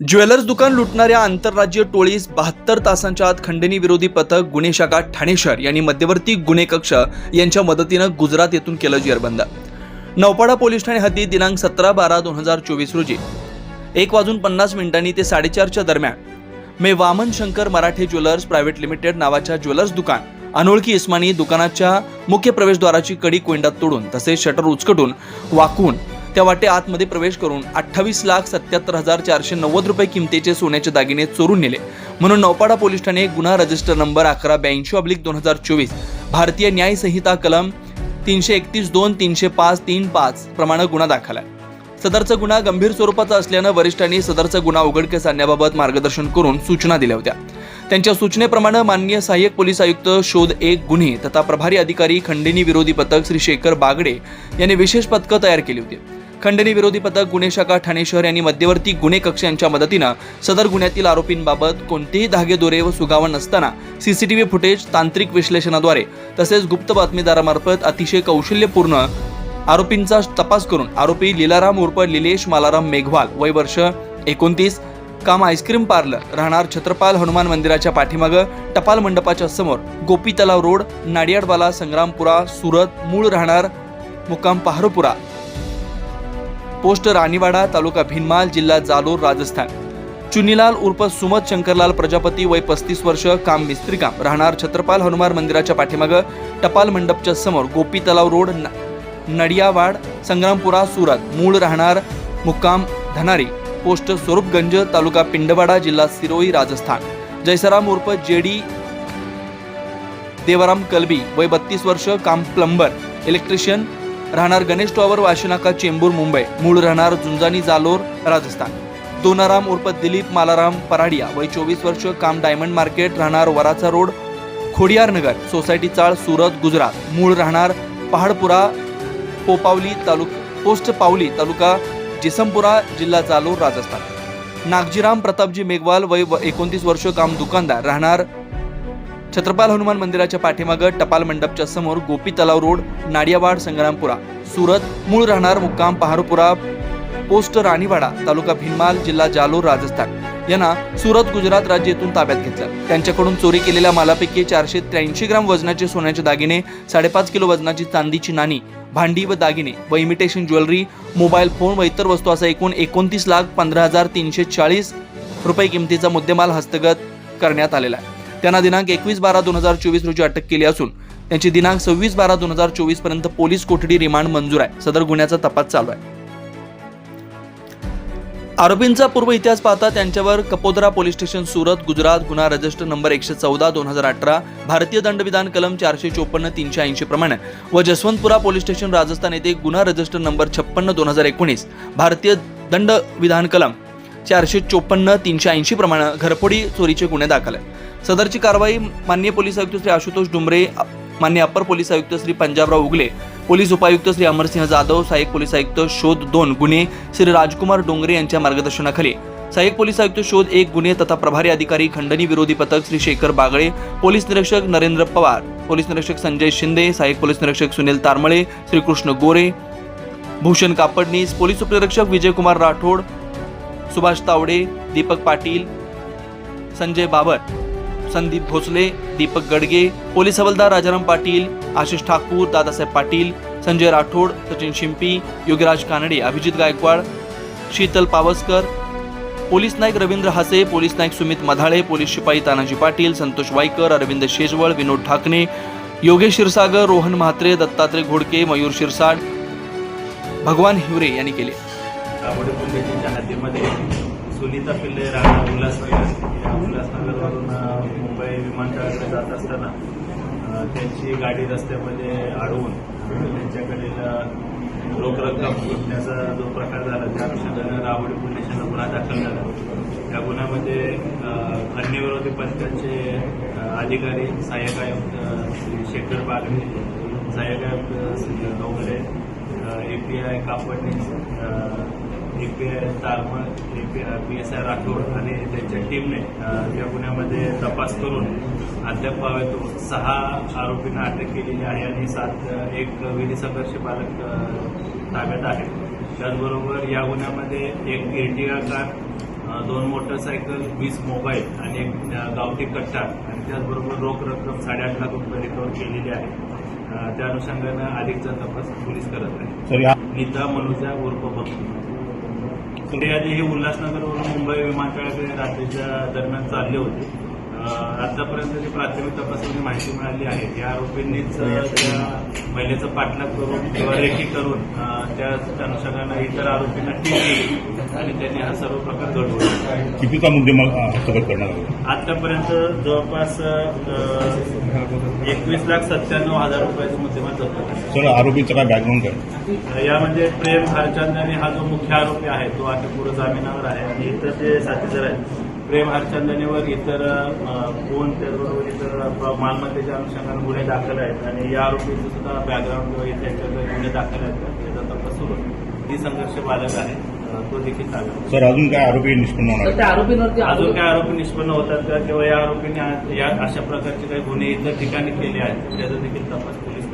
Jewellers दुकान लुटणाऱ्या आंतरराज्यीय टोळीस बहात्तर तासांच्या आत खंडणी विरोधी पथक गुन्हे शाखा ठाणे शहर यांनी मध्यवर्ती गुन्हे कक्ष यांच्या मदतीनं गुजरात येथून केलं जेरबंद. नौपाडा पोलीस ठाणे हद्दीत दिनांक सतरा बारा दोन हजार चोवीस रोजी एक वाजून पन्नास मिनिटांनी ते साडेचारच्या दरम्यान मे Vaman Shankar Marathe jewellers private limited नावाच्या ज्वेलर्स दुकान अनोळखी इस्मानी दुकानाच्या मुख्य प्रवेशद्वाराची कडी कोंडात तोडून तसेच शटर उचकटून वाकून त्या वाटे आतमध्ये प्रवेश करून अठ्ठावीस लाख सत्याहत्तर हजार चारशे नव्वद रुपये किमतीचे सोन्याचे दागिने चोरून नेले. म्हणून नौपाडा पोलीस ठाणे गुन्हा रजिस्टर नंबर अकरा ब्याऐंशी अब्लिक दोन हजार चोवीस भारतीय न्याय संहिता कलम तीनशे एकतीस दोन तीनशे पाच तीन पाच प्रमाणे गुन्हा दाखल आहे. सदरचा गुन्हा गंभीर स्वरूपाचा असल्यानं वरिष्ठांनी सदरचा गुन्हा उघडकीस आणण्याबाबत मार्गदर्शन करून सूचना दिल्या होत्या. त्यांच्या सूचनेप्रमाणे माननीय सहाय्यक पोलीस आयुक्त शोध एक गुन्हे तथा प्रभारी अधिकारी खंडिनी विरोधी पथक श्री शेखर बागडे यांनी विशेष पथकं तयार केली होती. खंडणी विरोधी पथक गुन्हे शाखा ठाणे शहर यांनी मध्यवर्ती गुन्हे कक्ष यांच्या मदतीनं सदर गुन्ह्यातील आरोपींबाबत कोणतेही धागेदोरे व सुगावा नसताना सीसीटीव्ही फुटेज तांत्रिक विश्लेषणाद्वारे तसेच गुप्त बातमीदारामार्फत अतिशय कौशल्यपूर्ण आरोपींचा तपास करून आरोपी लीलाराम उर्फ लिलेश मालाराम मेघवाल वय वर्ष एकोणतीस काम आईस्क्रीम पार्लर राहणार छत्रपाल हनुमान मंदिराच्या पाठीमागं टपाल मंडपाच्या समोर गोपी तलाव रोड नाडियाडवाला संग्रामपुरा सुरत मूळ राहणार मुक्काम पहारपुरा. पोस्ट राणीवाडा तालुका भिनमाल जिल्हा जालोर राजस्थान. चुनीलाल उर्फ सुमत शंकरलाल प्रजापती वय पस्तीस वर्ष काम मिस्त्री काम. राहणार छत्रपाल हनुमान मंदिराच्या पाठीमागं टपाल मंडपच्या समोर गोपी तलाव रोड न- नडियावाड संग्रामपुरा सुरत. मूळ राहणार मुक्काम धनारी. पोस्ट स्वरूपगंज तालुका पिंडवाडा जिल्हा सिरोई राजस्थान. जयसराम उर्फ जेडी देवराम कलबी. वय बत्तीस वर्ष काम प्लंबर. इलेक्ट्रिशियन राहणार गणेश टॉवर वाशिनाका चेंबूर मुंबई. मूळ राहणार झुंजानी जालोर राजस्थान. दोनाराम उर्फ दिलीप मालाराम पराडिया वय चोवीस वर्ष काम डायमंड मार्केट राहणार वराचा रोड खोडियार नगर सोसायटी चाळ सुरत गुजरात. मूळ राहणार पहाडपुरा पोपावली तालुक पोस्ट पावली तालुका जिसमपुरा जिल्हा जालोर राजस्थान. नागजीराम प्रतापजी मेघवाल वय एकोणतीस वर्ष काम दुकानदार. राहणार छत्रपाल हनुमान मंदिराच्या पाठीमागं टपाल मंडपच्या समोर गोपी तलाव रोड नाडियावाड संग्रामपुरा सुरत मूळ राहणार मुक्काम पहारपुरा पोस्ट राणीवाडा तालुका भिनमाल जिल्हा जालोर राजस्थान. यांना सुरत गुजरात राज्य येथून ताब्यात घेतलं. त्यांच्याकडून चोरी केलेल्या मालापैकी चारशे त्र्याऐंशी ग्राम वजनाचे सोन्याचे दागिने साडेपाच किलो वजनाची चांदीची नाणी भांडी व दागिने व इमिटेशन ज्वेलरी मोबाईल फोन व इतर वस्तू असा एकूण एकोणतीस लाख पंधरा हजार तीनशे चाळीस रुपये किमतीचा मुद्देमाल हस्तगत करण्यात आलेला आहे. त्यांना दिनांक एकवीस बारा दोन हजार चोवीस रोजी अटक केली असून त्यांची दिनांक सव्वीस बारा दोन हजार चोवीसपर्यंत पोलीस कोठडी रिमांड मंजूर आहे. सदर गुन्ह्याचा तपास चालू आहे. आरोपींचा पूर्व इतिहास पाहता त्यांच्यावर कपोदरा पोलीस स्टेशन सुरत गुजरात गुन्हा रजिस्टर नंबर एकशे चौदा दोन हजार अठरा भारतीय दंडविधान कलम चारशे चोपन्न तीनशे ऐंशी प्रमाणे व जसवंतपुरा पोलीस स्टेशन राजस्थान येथे गुन्हा रजिस्टर नंबर छप्पन्न दोन हजार एकोणीस भारतीय दंडविधान कलम चारशे चोपन्न तीनशे ऐंशी प्रमाणे घरफोडी चोरीचे गुन्हे दाखल आहेत. सदरची कारवाई मान्य पोलीस आयुक्त श्री आशुतोष डुमरे मान्य अपर पोलीस आयुक्त श्री पंजाबराव उगले पोलीस उपायुक्त श्री अमरसिंह जाधव सहाय्यक पोलीस आयुक्त शोध दोन गुन्हे श्री राजकुमार डोंगरे यांच्या मार्गदर्शनाखाली. सहाय्यक पोलीस आयुक्त शोध एक गुन्हे तथा प्रभारी अधिकारी खंडणी विरोधी पथक श्री शेखर बागळे पोलीस निरीक्षक नरेंद्र पवार पोलीस निरीक्षक संजय शिंदे सहाय्यक पोलीस निरीक्षक सुनील तारमळे श्रीकृष्ण गोरे भूषण कापडनीस पोलीस उपनिरीक्षक विजयकुमार राठोड सुभाष तावडे दीपक पाटील संजय बाबर संदीप भोसले दीपक गडगे पोलीस हवालदार Rajaram Patil Ashish Thakur Dadasaheb Patil Sanjay Rathod Sachin Shimpi Yogiraj Kanade Abhijit Gaikwad Sheetal Pawaskar police Naik Ravindra Hase police Naik Sumit Madhale police शिपाई तानाजी पाटील संतोष वायकर अरविंद शेजवळ विनोद ठाकणे योगेश क्षीरसागर रोहन म्हात्रे दत्तात्रय घोडके मयूर शिरसाड भगवान हिवरे यांनी केले. आवड पोलिसांच्या हद्दीमध्ये सुनीता पिल्ले राहणार उल्हासनगर या उल्हासनगरवरून मुंबई विमानतळाकडे जात असताना त्यांची गाडी रस्त्यामध्ये अडवून त्यांच्याकडील रोख रक्कम लुटण्याचा जो प्रकार झाला त्या अनुषंगाने रावडी पोलिसांना गुन्हा दाखल झाला. त्या गुन्ह्यामध्ये अन्यविरोधी पथकाचे अधिकारी सहाय्यक आयुक्त श्री शेखर बागडे सहाय्यक आयुक्त Shri Dongre API Kapadne API Taramal API P S I Rathod आणि त्यांच्या टीमने या गुन्ह्यामध्ये तपास करून अद्याप पावेतून सहा आरोपींना अटक केलेली आहे आणि सात एक विधी संघर्ष पालक अ, ताब्यात आहे. त्याचबरोबर या गुन्ह्यामध्ये एक इर्टिगा कार दोन मोटरसायकल वीस मोबाईल आणि एक गावठी कट्टा आणि त्याचबरोबर रोख रक्कम साडेआठ लाख रुपये रिकवर केलेली आहे. त्या अनुषंगानं अधिकचा तपास पोलीस करत आहे नीता मनुजा उर्फ भक्ती सूर्याजी हे उल्हासनगरवरून मुंबई विमानतळाकडे रात्रीच्या दरम्यान चालले होते. आतापर्यंत जी प्राथमिक तपासाची माहिती मिळाली आहे या आरोपींनीच त्या महिलेचं पाठलाग करून किंवा रेकी करून त्या अनुषंगानं इतर आरोपींना टीप दिली आणि त्यांनी हा सर्व प्रकार घडवला कितीचा मुद्देमाल हस्तगत आला आतापर्यंत जवळपास एकवीस लाख सत्त्याण्णव हजार रुपयाचा मुद्देमाल जप्त सर आरोपीचा काय बॅकग्राऊंड काय? यामध्ये प्रेम हरचंदनी हा जो मुख्य आरोपी आहे तो आता पूर्व जामिनावर आहे आणि इतर जे साथीदार आहेत. प्रेम हरचंदनीवर इतर फोन त्याचबरोबर इतर मालमत्तेच्या अनुषंगाने गुन्हे दाखल आहेत आणि या आरोपीचं सुद्धा बॅकग्राऊंड किंवा इतर गुन्हे दाखल आहेत. त्याचा तपास सुरू आहे. ती संघर्ष बालक आहे. तो देखील चालू. सर अजून काय आरोपी निष्पन्न होणार आरोपींवरती अजून आरोप काय आरोपी निष्पन्न होतात का? किंवा या आरोपीने या अशा प्रकारचे काही गुन्हे इतर ठिकाणी केले आहेत त्याचा देखील तपास पोलीस